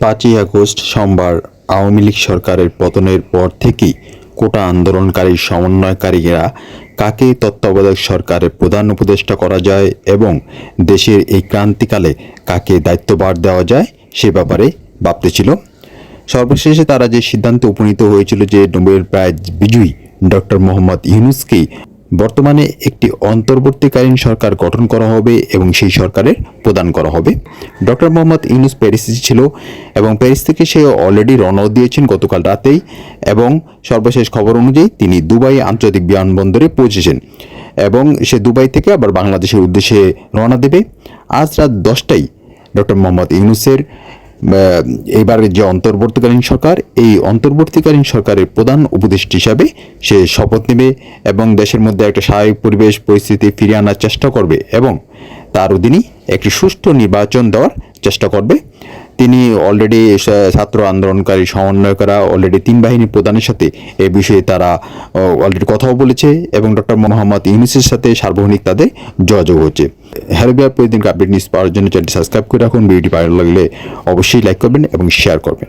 পাঁচই আগস্ট সোমবার আওয়ামী লীগ সরকারের পতনের পর থেকেই কোটা আন্দোলনকারী সমন্বয়কারীরা কাকে তত্ত্বাবধায়ক সরকারের প্রধান উপদেষ্টা করা যায় এবং দেশের এই ক্রান্তিকালে কাকে দায়িত্বভার দেওয়া যায় সে ব্যাপারে ভাবতেছিল। সর্বশেষে তারা যে সিদ্ধান্তে উপনীত হয়েছিল যে নোবেল প্রাইজ বিজয়ী ডক্টর মোহাম্মদ ইউনুসকেই বর্তমানে একটি অন্তর্বর্তীকালীন সরকার গঠন করা হবে এবং সেই সরকারের প্রদান করা হবে। ডক্টর মোহাম্মদ ইউনুস প্যারিসে ছিল এবং প্যারিস থেকে সে অলরেডি রওনাও দিয়েছেন গতকাল রাতেই এবং সর্বশেষ খবর অনুযায়ী তিনি দুবাই আন্তর্জাতিক বিমানবন্দরে পৌঁছেছেন এবং সে দুবাই থেকে আবার বাংলাদেশের উদ্দেশ্যে রওনা দেবে। আজ রাত দশটায় ডক্টর মোহাম্মদ ইউনুসের এবারের যে অন্তর্বর্তীকালীন সরকার, এই অন্তর্বর্তীকালীন সরকারের প্রধান উপদেষ্টা হিসাবে সে শপথ নেবে এবং দেশের মধ্যে একটা স্বাভাবিক পরিবেশ, পরিস্থিতি ফিরিয়ে আনার চেষ্টা করবে এবং তার অধীনেই একটি সুষ্ঠু নির্বাচন দেওয়ার চেষ্টা করবে। তিনি অলরেডি ছাত্র আন্দোলনকারী সমন্বয়করা অলরেডি তিন বাহিনী প্রধানের সাথে এ বিষয়ে তারা অলরেডি কথাও বলেছে এবং ডক্টর মোহাম্মদ ইউনিসের সাথে সার্বক্ষণিক তাদের যোগাযোগ হচ্ছে। হ্যালো বিহার প্রতিদিন আপডেট নিউজ পাওয়ার জন্য চ্যানেলটি সাবস্ক্রাইব করে রাখুন। ভিডিওটি ভালো লাগলে অবশ্যই লাইক করবেন এবং শেয়ার করবেন।